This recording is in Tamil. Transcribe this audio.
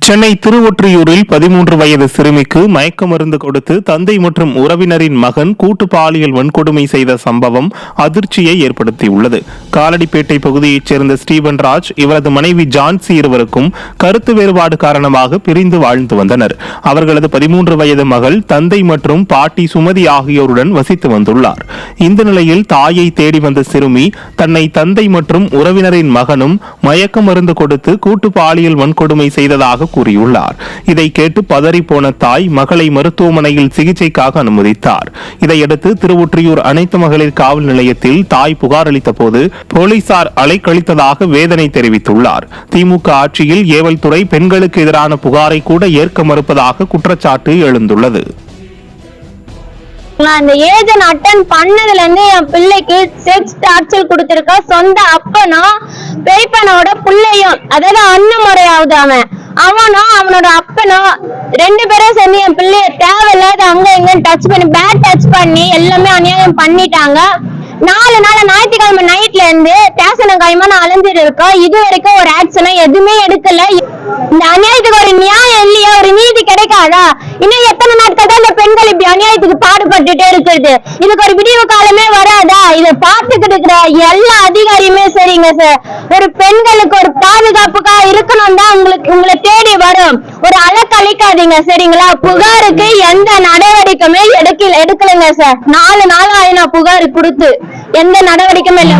சென்னை திருவொற்றியூரில் பதிமூன்று வயது சிறுமிக்கு மயக்க மருந்து கொடுத்து தந்தை மற்றும் உறவினரின் மகன் கூட்டு பாலியல் வன்கொடுமை செய்த சம்பவம் அதிர்ச்சியை ஏற்படுத்தியுள்ளது. காலடிப்பேட்டை பகுதியைச் சேர்ந்த ஸ்டீபன் ராஜ் இவரது மனைவி ஜான்சி இருவருக்கும் கருத்து வேறுபாடு காரணமாக பிரிந்து வாழ்ந்து வந்தனர். அவர்களது பதிமூன்று வயது மகள் தந்தை மற்றும் பாட்டி சுமதி ஆகியோருடன் வசித்து வந்துள்ளார். இந்த நிலையில் தாயை தேடி வந்த சிறுமி தன்னை தந்தை மற்றும் உறவினரின் மகனும் மயக்க மருந்து கொடுத்து கூட்டு பாலியல் வன்கொடுமை செய்ததாக கூறியுள்ளார். இதை கேட்டு பதறிப்போன தாய் மகளை மருத்துவமனையில் சிகிச்சைக்காக அனுமதித்தார். இதையடுத்து திருவொற்றியூர் அனைத்து மகளிர் காவல் நிலையத்தில் தாய் புகார் அளித்த போது போலீசார் அலைக்கழித்ததாக வேதனை தெரிவித்துள்ளார். திமுக ஆட்சியில் ஏவல் துறை பெண்களுக்கு எதிரான புகாரை கூட ஏற்க மறுப்பதாக குற்றச்சாட்டு எழுந்துள்ளது. நான் அந்த ஏஜன் அட்டன் பண்ணதுல இருந்து என் பிள்ளைக்கு செக்ஸ் டார்ச்சர் கொடுத்திருக்க. சொந்த அப்பனும் பெரியப்பனோட பிள்ளையும் அதாவது அண்ணன் முறையாவது அவன். அவனும் அவனோட அப்பனும் ரெண்டு பேரும் சேர்ந்து என் பிள்ளைய தேவையில்லாத அங்க இங்க டச் பண்ணி பேட் டச் பண்ணி எல்லாமே அநியாயம் பண்ணிட்டாங்க. நாலு நாள் ஞாயிற்றுக்கிழமை நைட்ல இருந்து ஸ்டேஷன் காயமா நான் அலைஞ்சிட்டு இருக்கோம். இது வரைக்கும் ஒரு ஆக்ஷனும் எதுவுமே எடுக்கல. இந்த அநியாயத்துக்கு ஒரு நியாயம் இல்லையா? ஒரு நீதி கிடைக்காதா? இன்னும் எத்தனை நாட்கள் தான் இந்த பெண்கள் இப்படி அநியாயத்துக்கு பாடுபட்டுட்டே இருக்கிறது. இதுக்கு ஒரு விடிவு காலமே வராதா? இதை பார்த்துக்கிட்டு இருக்கிற எல்லா அதிகாரியுமே சரிங்க சார் ஒரு பெண்களுக்கு ஒரு பாதுகாப்புக்கா இருக்கணும் தான் உங்களுக்கு உங்களை தேடி வரும். ஒரு அலக்கழிக்காதீங்க சரிங்களா? புகாருக்கு எந்த நடவடிக்கையுமே எடுக்கல எடுக்கலைங்க சார் நாலு நாள் ஆயினா புகார் கொடுத்து எந்த நடவடிக்கையுமே இல்லை.